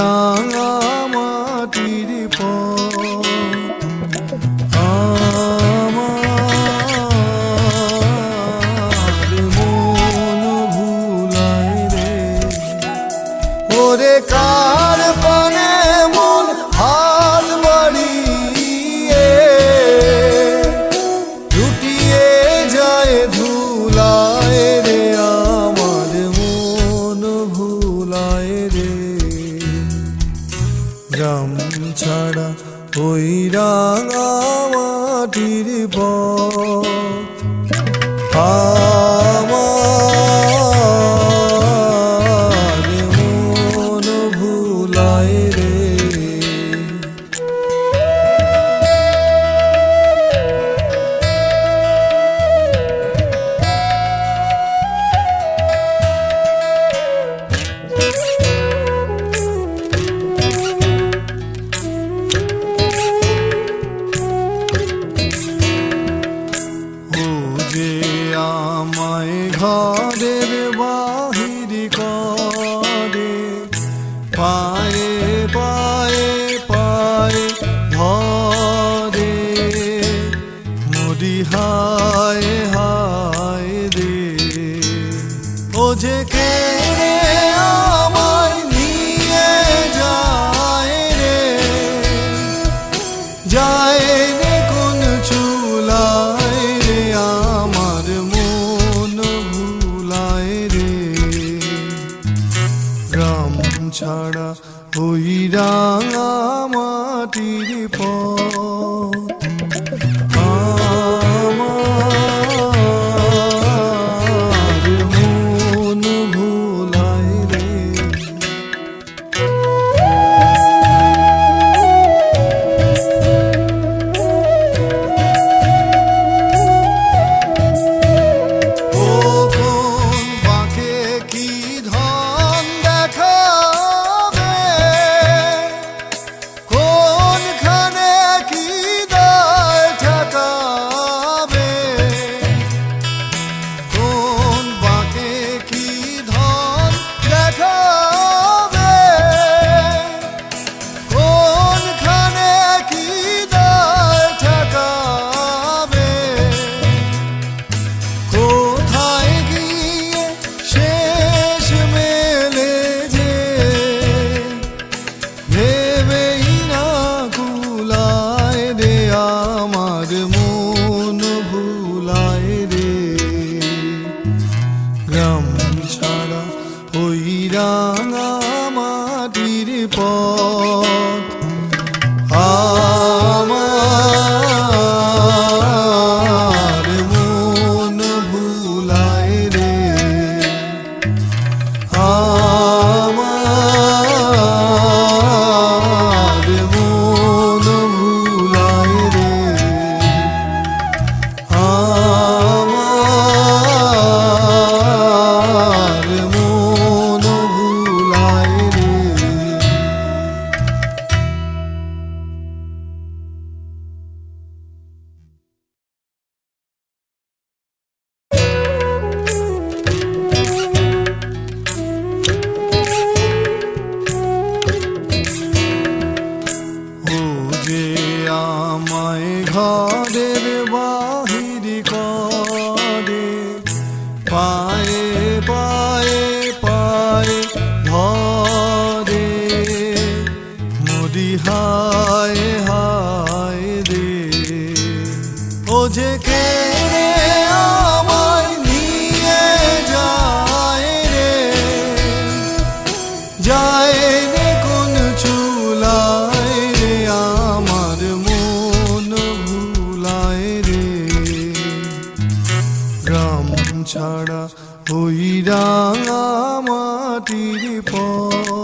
রাঙা মাটির আমার রে। ওরে কা ভাঙা মাটির পর ঘরের বাহিরি করে। পায়ে পায়ে পায়ে ধরে। মরি হায় হায় রে। ও যে কেড়ে নিয়ে যায় রে। যায় রে রাঙা মাটির পর রাঙা মাটির পথ ধরে মোদি হায় হায় রে। ও যে কে কোন চুলায় রে মন ভুলায় রে। গ্রাম ছাড়া ওই রাঙা মাটির পর